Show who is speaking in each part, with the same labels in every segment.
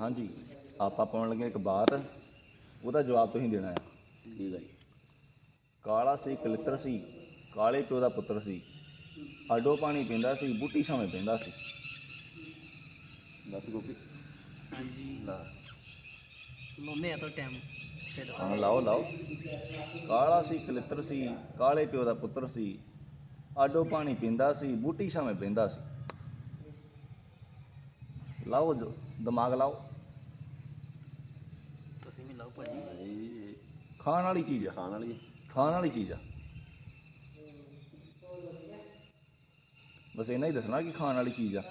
Speaker 1: ਹਾਂਜੀ ਆਪਾਂ ਪਾਉਣ ਲੱਗੇ ਇੱਕ ਬਾਤ। ਉਹਦਾ ਜਵਾਬ ਤੁਸੀਂ ਦੇਣਾ ਆ।
Speaker 2: ਠੀਕ ਹੈ ਜੀ।
Speaker 1: ਕਾਲਾ ਸੀ ਕਲਿੱਤਰ ਸੀ ਕਾਲੇ ਪਿਓ ਦਾ ਪੁੱਤਰ ਸੀ ਆਡੋ ਪਾਣੀ ਪੀਂਦਾ ਸੀ ਬੂਟੀ ਛਾਵੇਂ ਪੈਂਦਾ ਸੀ।
Speaker 2: ਦੱਸ ਗੋਪੀ।
Speaker 3: ਹਾਂਜੀ।
Speaker 2: ਲਾ।
Speaker 3: ਲਾਉਂਦੇ ਆ ਤਾਂ ਟਾਈਮ ਫਿਰ।
Speaker 1: ਹਾਂ ਲਾਓ ਲਾਓ। ਕਾਲਾ ਸੀ ਕਲਿੱਤਰ ਸੀ ਕਾਲੇ ਪਿਓ ਦਾ ਪੁੱਤਰ ਸੀ ਆਡੋ ਪਾਣੀ ਪੀਂਦਾ ਸੀ ਬੂਟੀ ਛਾਵੇਂ ਪੈਂਦਾ ਸੀ। ਲਾਓ ਜੋ ਦਿਮਾਗ ਲਾਓ।
Speaker 3: ਤੁਸੀਂ ਵੀ ਲਾਓ ਭਾਜੀ।
Speaker 2: ਇਹ
Speaker 1: ਖਾਣ ਵਾਲੀ ਚੀਜ਼ ਆ।
Speaker 2: ਖਾਣ ਵਾਲੀ ਹੈ।
Speaker 1: ਖਾਣ ਵਾਲੀ ਚੀਜ਼ ਆ। ਬਸ ਇਹਨਾਂ ਹੀ ਦੱਸਣਾ ਕਿ ਖਾਣ ਵਾਲੀ ਚੀਜ਼ ਆ।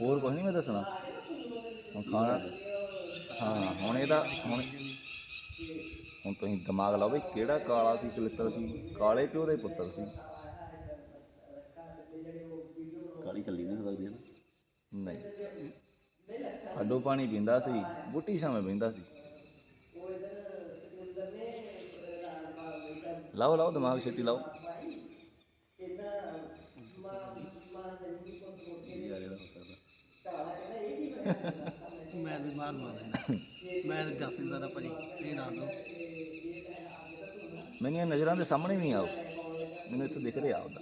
Speaker 1: ਹੋਰ ਕੁਝ ਨਹੀਂ ਮੈਂ ਦੱਸਣਾ। ਹੁਣ ਖਾਣਾ ਹਾਂ ਹੁਣ ਇਹਦਾ ਹੁਣ ਹੁਣ ਤੁਸੀਂ ਦਿਮਾਗ ਲਾਓ ਵੀ ਕਿਹੜਾ ਕਾਲਾ ਸੀ ਕਲਿੱਤਰ ਸੀ ਕਾਲੇ ਪਿਓ ਦੇ ਪੁੱਤਰ ਸੀ।
Speaker 2: ਕਾਲੀ ਚੱਲੀ ਨਹੀਂ ਸਕਦੀ ਹੈ ਨਾ।
Speaker 1: ਨਹੀਂ। ਅੱਡੋ ਪਾਣੀ ਪੀਂਦਾ ਸੀ ਬੁੱਟੀ ਛਾਵੇਂ ਬਹਿੰਦਾ ਸੀ। ਲਾਓ ਲਾਓ ਦਿਮਾਗ ਛੇਤੀ ਲਾਓ।
Speaker 3: ਮੈਂ ਵੀ ਮਾਰ ਲੈਣਾ ਮੈਂ ਨਹੀਂ ਸਕਦਾ ਭਾਜੀ ਇਹ ਦੱਸ ਦਿਓ
Speaker 1: ਮੈਨੂੰ ਇਹ ਨਜ਼ਰਾਂ ਦੇ ਸਾਹਮਣੇ ਨਹੀਂ ਆਉ ਮੈਨੂੰ ਇੱਥੇ ਦਿਖ ਰਿਹਾ ਉਹਦਾ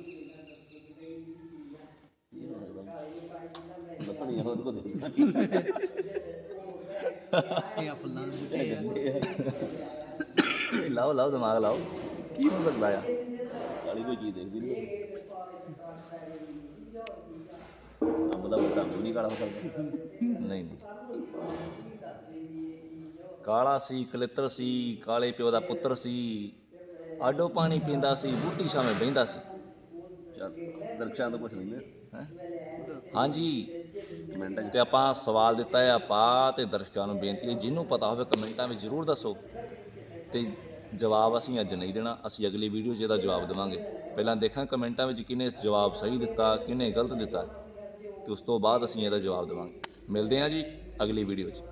Speaker 2: ਇਹ ਹੋ ਸਕਦਾ ਦੱਸਣੀ ਹੋਰ ਕੋ
Speaker 3: ਇਹ ਆ ਫੁੱਲਾਂ ਦੇ ਬੂਟੇ ਆ
Speaker 1: ਲਾਓ ਲਾਓ, ਦਿਮਾਗ ਲਾਓ। ਕੀ ਹੋ ਸਕਦਾ ਆ?
Speaker 2: ਕਾਲੀ ਕੋਈ ਚੀਜ਼ ਦੇਖਦੀ ਨਹੀਂ। ਅੰਬ ਦਾ ਬੂਟਾ ਅੰਬ ਨਹੀਂ ਕਾਲਾ ਹੋ ਸਕਦਾ।
Speaker 1: ਨਹੀਂ ਨਹੀਂ। ਕਾਲਾ ਸੀ, ਕਲਿੱਤਰ ਸੀ, ਕਾਲੇ ਪਿਓ ਦਾ ਪੁੱਤਰ ਸੀ। ਆਡੋ ਪਾਣੀ ਪੀਂਦਾ ਸੀ, ਬੂਟੀ ਛਾਵੇਂ ਬਹਿੰਦਾ ਸੀ।
Speaker 2: ਚੱਲ ਦਰਖਸ਼ਾਂ ਤੋਂ ਪੁੱਛ ਲੈਂਦੇ
Speaker 1: ਹੈਂ? ਹਾਂਜੀ।
Speaker 2: ਕਮੈਂਟਾਂ 'ਚ।
Speaker 1: ਤੇ ਆਪਾਂ ਸਵਾਲ ਦਿੱਤਾ ਹੈ ਆਪਾਂ ਤੇ ਦਰਸ਼ਕਾਂ ਨੂੰ ਬੇਨਤੀ ਹੈ ਜਿਹਨੂੰ ਪਤਾ ਹੋਵੇ ਕਮੈਂਟਾਂ ਵਿੱਚ ਜ਼ਰੂਰ ਦੱਸੋ। ਤੇ ਜਵਾਬ ਅਸੀਂ ਅੱਜ ਨਹੀਂ ਦੇਣਾ ਅਸੀਂ ਅਗਲੀ ਵੀਡੀਓ 'ਚ ਇਹਦਾ ਜਵਾਬ ਦੇਵਾਂਗੇ। ਪਹਿਲਾਂ ਦੇਖਾਂ ਕਮੈਂਟਾਂ ਵਿੱਚ ਕਿਹਨੇ ਜਵਾਬ ਸਹੀ ਦਿੱਤਾ ਕਿਹਨੇ ਗਲਤ ਦਿੱਤਾ। ਤੇ ਉਸ ਤੋਂ ਬਾਅਦ ਅਸੀਂ ਇਹਦਾ ਜਵਾਬ ਦੇਵਾਂਗੇ। ਮਿਲਦੇ ਹਾਂ ਜੀ ਅਗਲੀ ਵੀਡੀਓ 'ਚ।